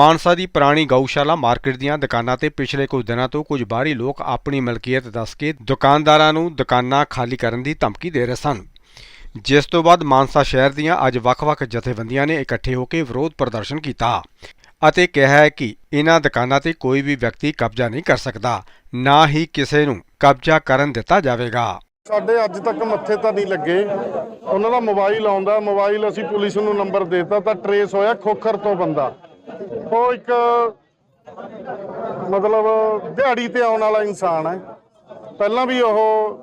ਮਾਨਸਾ ਦੀ ਪੁਰਾਣੀ ਗਊਸ਼ਾਲਾ ਮਾਰਕੀਟ ਦੀਆਂ ਦੁਕਾਨਾਂ ਤੇ ਪਿਛਲੇ ਕੁਝ ਦਿਨਾਂ ਤੋਂ ਕੁਝ ਬਾਹਰੀ ਲੋਕ ਆਪਣੀ ਮਲਕੀਅਤ ਦੱਸ ਕੇ ਦੁਕਾਨਦਾਰਾਂ ਨੂੰ ਦੁਕਾਨਾਂ ਖਾਲੀ ਕਰਨ ਦੀ ਧਮਕੀ ਦੇ ਰਹੇ ਸਨ। ਜਿਸ ਤੋਂ ਬਾਅਦ ਮਾਨਸਾ ਸ਼ਹਿਰ ਦੀਆਂ ਅੱਜ ਵੱਖ-ਵੱਖ ਜਥੇਬੰਦੀਆਂ ਨੇ ਇਕੱਠੇ ਹੋ ਕੇ ਵਿਰੋਧ ਪ੍ਰਦਰਸ਼ਨ ਕੀਤਾ ਅਤੇ ਕਿਹਾ ਹੈ ਕਿ ਇਹਨਾਂ ਦੁਕਾਨਾਂ ਤੇ ਕੋਈ ਵੀ ਵਿਅਕਤੀ ਕਬਜ਼ਾ ਨਹੀਂ ਕਰ ਸਕਦਾ, ਨਾ ਹੀ ਕਿਸੇ ਨੂੰ ਕਬਜ਼ਾ ਕਰਨ ਦਿੱਤਾ ਜਾਵੇਗਾ। ਸਾਡੇ ਅੱਜ ਤੱਕ ਮੱਥੇ ਤਾਂ ਨਹੀਂ ਲੱਗੇ। ਉਹਨਾਂ ਦਾ ਮੋਬਾਈਲ ਆਉਂਦਾ, ਮੋਬਾਈਲ ਅਸੀਂ ਪੁਲਿਸ ਨੂੰ ਨੰਬਰ ਦੇਤਾ ਤਾਂ ਟਰੇਸ ਹੋਇਆ ਖੋਖਰ ਤੋਂ ਬੰਦਾ। ਉਹ ਇੱਕ, ਮਤਲਬ ਦਿਹਾੜੀ ਤੇ ਆਉਣ ਵਾਲਾ ਇਨਸਾਨ ਹੈ। ਪਹਿਲਾਂ ਵੀ ਉਹ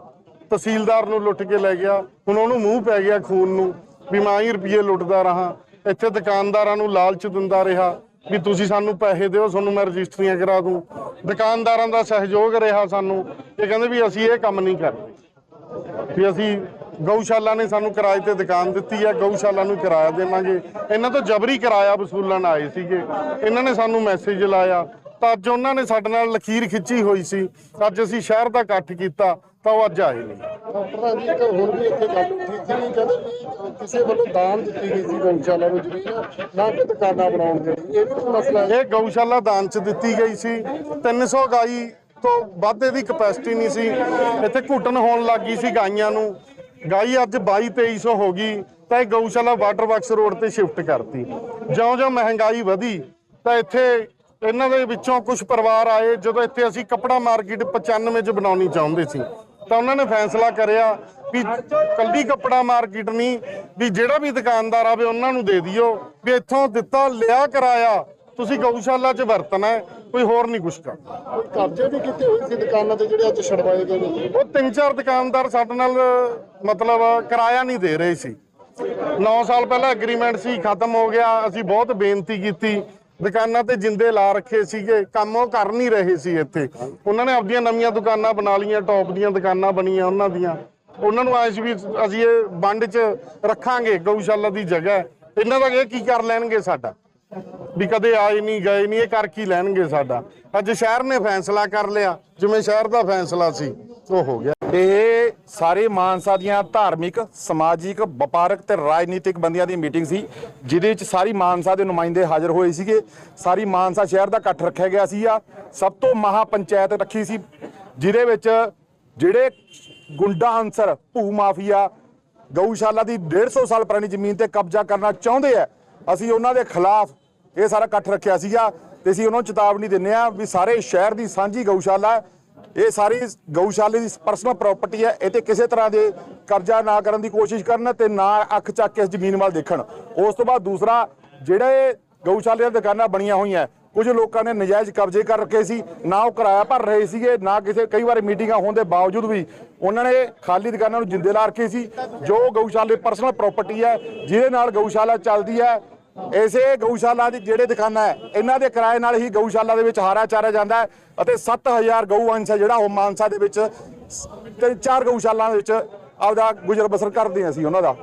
ਤਹਿਸੀਲਦਾਰ ਨੂੰ ਲੁੱਟ ਕੇ ਲੈ ਗਿਆ, ਹੁਣ ਉਹਨੂੰ ਮੂੰਹ ਪੈ ਗਿਆ ਖੂਨ ਨੂੰ, ਵੀ ਮੈਂ ਹੀ ਰੁਪਏ ਲੁੱਟਦਾ ਰਹਾ। ਇੱਥੇ ਦੁਕਾਨਦਾਰਾਂ ਨੂੰ ਲਾਲਚ ਦਿੰਦਾ ਰਿਹਾ, ਵੀ ਤੁਸੀਂ ਸਾਨੂੰ ਪੈਸੇ ਦਿਓ, ਤੁਹਾਨੂੰ ਮੈਂ ਰਜਿਸਟਰੀਆਂ ਕਰਾ ਦੂੰ। ਦੁਕਾਨਦਾਰਾਂ ਦਾ ਸਹਿਯੋਗ ਰਿਹਾ ਸਾਨੂੰ, ਇਹ ਕਹਿੰਦੇ ਵੀ ਅਸੀਂ ਇਹ ਕੰਮ ਨਹੀਂ ਕਰਦੇ। ਵੀ ਅਸੀਂ ਗਊਸ਼ਾਲਾ ਨੇ ਸਾਨੂੰ ਕਿਰਾਏ ਤੇ ਦੁਕਾਨ ਦਿੱਤੀ ਹੈ ਗਊਸ਼ਾਲਾ ਨੂੰ ਕਿਰਾਇਆ ਦੇਵਾਂਗੇ। ਇਹਨਾਂ ਤੋਂ ਜਬਰੀ ਕਿਰਾਇਆ ਵਸੂਲਣ ਆਏ ਸੀਗੇ। ਇਹਨਾਂ ਨੇ ਸਾਨੂੰ ਮੈਸੇਜ ਲਾਇਆ। ਤਾਂ ਅੱਜ ਉਹਨਾਂ ਨੇ ਸਾਡੇ ਨਾਲ ਲਖੀਰ ਖਿੱਚੀ ਹੋਈ ਸੀ। ਅੱਜ ਅਸੀਂ ਸ਼ਹਿਰ ਦਾ ਇਕੱਠ ਕੀਤਾ ਤਾਂ ਉਹ ਅੱਜ ਆਏ ਨਹੀਂ ਪ੍ਰਧਾਨ ਜੀ ਇੱਕ ਹੋਰ ਵੀ ਇੱਥੇ ਗੱਲ ਉੱਠੀ ਸੀ ਕਹਿੰਦੇ ਵੀ ਕਿਸੇ ਵੱਲੋਂ ਦਾਨ ਦਿੱਤੀ ਗਈ ਸੀ ਗਊਸ਼ਾਲਾ ਨੂੰ ਜਿਹੜੀ ਆ, ਨਾ ਕਿ ਦੁਕਾਨਾਂ ਬਣਾਉਣ ਦੇ ਲਈ। ਇਹ ਵੀ ਕੋਈ ਮਸਲਾ ਹੈ? ਇਹ ਗਊਸ਼ਾਲਾ ਦਾਨ ਚ ਦਿੱਤੀ ਗਈ ਸੀ। 300 ਗਾਈ ਤੋਂ ਵੱਧ ਇਹਦੀ ਕਪੈਸਿਟੀ ਨਹੀਂ ਸੀ। ਇੱਥੇ ਘੁੱਟਣ ਹੋਣ ਲੱਗ ਗਈ ਸੀ ਗਾਈਆਂ ਨੂੰ। ਗਾਈ, ਅੱਜ 22 2300 ਹੋ ਗਈ, ਤਾਂ ਇਹ ਗਊਸ਼ਾਲਾ ਵਾਟਰ ਬਾਕਸ ਰੋਡ ਤੇ ਸ਼ਿਫਟ ਕਰਤੀ। ਜਿਉਂ-ਜਿਉਂ ਮਹਿੰਗਾਈ ਵਧੀ, ਤਾਂ ਇੱਥੇ ਇਹਨਾਂ ਦੇ ਵਿੱਚੋਂ ਕੁਝ ਪਰਿਵਾਰ ਆਏ, ਜਦੋਂ ਇੱਥੇ ਅਸੀਂ ਕੱਪੜਾ ਮਾਰਕੀਟ 95 ਚ ਬਣਾਉਣੀ ਚਾਹੁੰਦੇ ਸੀ। ਤਾਂ ਉਹਨਾਂ ਨੇ ਫੈਸਲਾ ਕਰਿਆ ਵੀ ਕੱਲੀ ਕੱਪੜਾ ਮਾਰਕੀਟ ਨਹੀਂ, ਵੀ ਜਿਹੜਾ ਵੀ ਦੁਕਾਨਦਾਰ ਆਵੇ ਉਹਨਾਂ ਨੂੰ ਦੇ ਦਿਓ, ਵੀ ਇੱਥੋਂ ਦਿੱਤਾ, ਲਿਆ, ਕਰਾਇਆ। ਤੁਸੀਂ ਗਊਸ਼ਾਲਾ 'ਚ ਵਰਤਣਾ ਹੈ, ਕੋਈ ਹੋਰ ਨਹੀਂ ਕੁਛ ਕਰਨਾ। ਕੋਈ ਕਬਜ਼ੇ ਵੀ ਕੀਤੇ ਹੋਏ ਸੀ ਦੁਕਾਨਾਂ ਤੇ ਜਿਹੜੇ ਅੱਜ ਛਡਵਾਏ ਗਏ ਨੇ? ਉਹ ਤਿੰਨ ਚਾਰ ਦੁਕਾਨਦਾਰ ਸਾਡੇ ਨਾਲ ਮਤਲਬ ਕਿਰਾਇਆ ਨਹੀਂ ਦੇ ਰਹੇ ਸੀ। 9 ਸਾਲ ਪਹਿਲਾਂ ਐਗਰੀਮੈਂਟ ਸੀ ਖਤਮ ਹੋ ਗਿਆ। ਅਸੀਂ ਬਹੁਤ ਬੇਨਤੀ ਕੀਤੀ। ਦੁਕਾਨਾਂ ਤੇ ਜਿੰਦੇ ਲਾ ਰੱਖੇ ਸੀਗੇ ਕੰਮ ਉਹ ਕਰ ਨਹੀਂ ਰਹੇ ਸੀ ਇੱਥੇ। ਉਹਨਾਂ ਨੇ ਆਪਣੀਆਂ ਨਵੀਆਂ ਦੁਕਾਨਾਂ ਬਣਾ ਲਈਆਂ ਟੌਪ ਦੀਆਂ ਦੁਕਾਨਾਂ ਬਣੀਆਂ ਉਹਨਾਂ ਦੀਆਂ। ਉਹਨਾਂ ਨੂੰ ਆਏ ਸੀ ਵੀ ਅਸੀਂ ਇਹ ਵੰਡ 'ਚ ਰੱਖਾਂਗੇ ਗਊਸ਼ਾਲਾ ਦੀ ਜਗ੍ਹਾ। ਹੈ। ਇਹਨਾਂ ਦਾ ਇਹ ਕੀ ਕਰ ਲੈਣਗੇ ਸਾਡਾ? ਵੀ ਕਦੇ ਆਏ ਨਹੀਂ, ਗਏ ਨਹੀਂ, ਇਹ ਕਰ ਕੀ ਲੈਣਗੇ ਸਾਡਾ? ਅੱਜ ਸ਼ਹਿਰ ਨੇ ਫੈਸਲਾ ਕਰ ਲਿਆ, ਜਿਵੇਂ ਸ਼ਹਿਰ ਦਾ ਫੈਸਲਾ ਸੀ, ਉਹ ਹੋ ਗਿਆ। ਇਹ ਸਾਰੇ ਮਾਨਸਾ ਦੀਆਂ ਧਾਰਮਿਕ, ਸਮਾਜਿਕ, ਵਪਾਰਕ ਤੇ ਰਾਜਨੀਤਿਕ ਬੰਦਿਆਂ ਦੀ ਮੀਟਿੰਗ ਸੀ, ਜਿਹਦੇ ਵਿੱਚ ਸਾਰੀ ਮਾਨਸਾ ਦੇ ਨੁਮਾਇੰਦੇ ਹਾਜ਼ਰ ਹੋਏ ਸੀਗੇ। ਸਾਰੀ ਮਾਨਸਾ ਸ਼ਹਿਰ ਦਾ ਇਕੱਠ ਰੱਖਿਆ ਗਿਆ ਸੀ ਆ। ਸਭ ਤੋਂ ਮਹਾ ਪੰਚਾਇਤ ਰੱਖੀ ਸੀ, ਜਿਹਦੇ ਵਿੱਚ ਜਿਹੜੇ ਗੁੰਡਾ ਅੰਸਰ, ਭੂ ਮਾਫੀਆ, ਗਊਸ਼ਾਲਾ ਦੀ 150 ਸਾਲ ਪੁਰਾਣੀ ਜ਼ਮੀਨ ਤੇ ਕਬਜ਼ਾ ਕਰਨਾ ਚਾਹੁੰਦੇ ਆ ਅਸੀਂ ਉਹਨਾਂ ਦੇ ਖਿਲਾਫ ਇਹ ਸਾਰਾ ਇਕੱਠ ਰੱਖਿਆ ਸੀਗਾ ਤੇ ਅਸੀਂ ਉਹਨਾਂ ਨੂੰ ਚੇਤਾਵਨੀ ਦਿੰਨੇ ਆ ਵੀ ਸਾਰੇ ਸ਼ਹਿਰ ਦੀ ਸਾਂਝੀ ਗਊਸ਼ਾਲਾ ਇਹ ਸਾਰੀ ਗਊਸ਼ਾਲੇ ਦੀ ਪਰਸਨਲ ਪ੍ਰਾਪਰਟੀ ਹੈ। ਇਹ ਤੇ ਕਿਸੇ ਤਰ੍ਹਾਂ ਦੇ ਕਬਜ਼ਾ ਨਾ ਕਰਨ ਦੀ ਕੋਸ਼ਿਸ਼ ਕਰਨ ਤੇ ਨਾ ਅੱਖ ਚੱਕ ਕੇ ਇਸ ਜ਼ਮੀਨ ਵੱਲ ਦੇਖਣ। ਉਸ ਤੋਂ ਬਾਅਦ ਦੂਸਰਾ, ਜਿਹੜੇ ਗਊਸ਼ਾਲੇ ਦੀਆਂ ਦੁਕਾਨਾਂ ਬਣੀਆਂ ਹੋਈਆਂ ਕੁਝ ਲੋਕਾਂ ਨੇ ਨਜਾਇਜ਼ ਕਬਜ਼ੇ ਕਰ ਰੱਖੇ ਸੀ, ਨਾ ਉਹ ਕਿਰਾਇਆ ਭਰ ਰਹੇ ਸੀਗੇ, ਨਾ ਕਿਸੇ, ਕਈ ਵਾਰ ਮੀਟਿੰਗਾਂ ਹੋਣ ਦੇ ਬਾਵਜੂਦ ਵੀ ਉਹਨਾਂ ਨੇ ਖਾਲੀ ਦੁਕਾਨਾਂ ਨੂੰ ਜਿੰਦੇ ਲਾ ਰੱਖੇ ਸੀ। ਜੋ ਗਊਸ਼ਾਲੇ ਪਰਸਨਲ ਪ੍ਰਾਪਰਟੀ ਹੈ, ਜਿਹਦੇ ਨਾਲ ਗਊਸ਼ਾਲਾ ਚੱਲਦੀ ਹੈ, ਇਸੇ ਗਊਸ਼ਾਲਾ ਦੀ ਜਿਹੜੇ ਦੁਕਾਨਾਂ ਹੈ, ਇਹਨਾਂ ਦੇ ਕਿਰਾਏ ਨਾਲ ਹੀ ਗਊਸ਼ਾਲਾ ਦੇ ਵਿੱਚ ਹਾਰਾ ਚਾਰਿਆ ਜਾਂਦਾ ਹੈ ਅਤੇ 7000 ਗਊ ਅੰਸ਼ ਹੈ ਜਿਹੜਾ ਉਹ ਮਾਨਸਾ ਦੇ ਵਿੱਚ ਤਿੰਨ, ਚਾਰ ਗਊਸ਼ਾਲਾ ਦੇ ਵਿੱਚ ਆਪਦਾ ਗੁਜ਼ਰ ਬਸਰ ਕਰਦੇ ਹਾਂ ਅਸੀਂ ਉਹਨਾਂ ਦਾ।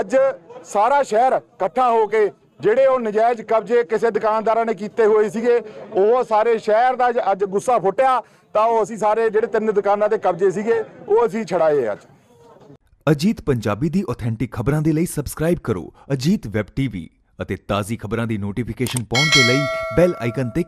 ਅੱਜ ਸਾਰਾ ਸ਼ਹਿਰ ਇਕੱਠਾ ਹੋ ਕੇ ਜਿਹੜੇ ਉਹ ਨਜਾਇਜ਼ ਕਬਜ਼ੇ ਕਿਸੇ ਦੁਕਾਨਦਾਰਾਂ ਨੇ ਕੀਤੇ ਹੋਏ ਸੀਗੇ, ਉਹ ਸਾਰੇ ਸ਼ਹਿਰ ਦਾ ਅੱਜ- ਗੁੱਸਾ ਫੁੱਟਿਆ, ਤਾਂ ਉਹ ਅਸੀਂ ਸਾਰੇ ਜਿਹੜੇ ਤਿੰਨ ਦੁਕਾਨਾਂ ਦੇ ਕਬਜ਼ੇ ਸੀਗੇ, ਉਹ ਅਸੀਂ ਛੜਾਏ ਅੱਜ। ਅਜੀਤ ਪੰਜਾਬੀ ਦੀ ਆਥੈਂਟਿਕ ਖਬਰਾਂ ਦੇ ਲਈ ਸਬਸਕ੍ਰਾਈਬ ਕਰੋ ਅਜੀਤ ਵੈਬ ਟੀਵੀ ਅਤੇ ਤਾਜ਼ੀ ਖਬਰਾਂ ਦੀ ਨੋਟੀਫਿਕੇਸ਼ਨ ਪਾਉਣ ਦੇ ਲਈ ਬੈਲ ਆਈਕਨ ਤੇ